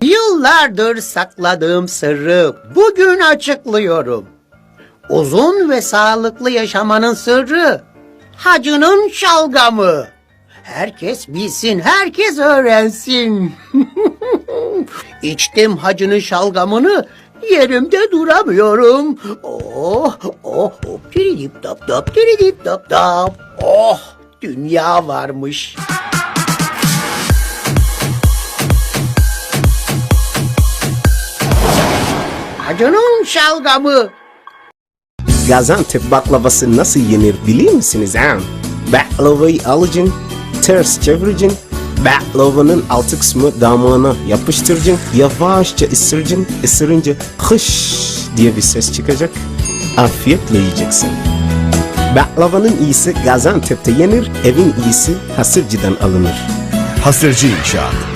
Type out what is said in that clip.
Yıllardır sakladığım sırrı bugün açıklıyorum. Uzun ve sağlıklı yaşamanın sırrı hacının şalgamı. Herkes bilsin, herkes öğrensin. İçtim hacının şalgamını, yerimde duramıyorum. Oh, oh, hop, diridip dap dap, diridip dap dap. Oh, dünya varmış. Hacının şalgamı. Gaziantep baklavası nasıl yenir biliyor musunuz ha? Baklavayı alacaksın, ters çevireceksin, baklavanın altı kısmı damağına yapıştıracaksın, yavaşça ısıracaksın, ısırınca hış diye bir ses çıkacak, afiyetle yiyeceksin. Baklavanın iyisi Gaziantep'te yenir, evin iyisi hasırcıdan alınır. Hasırcı İnşaat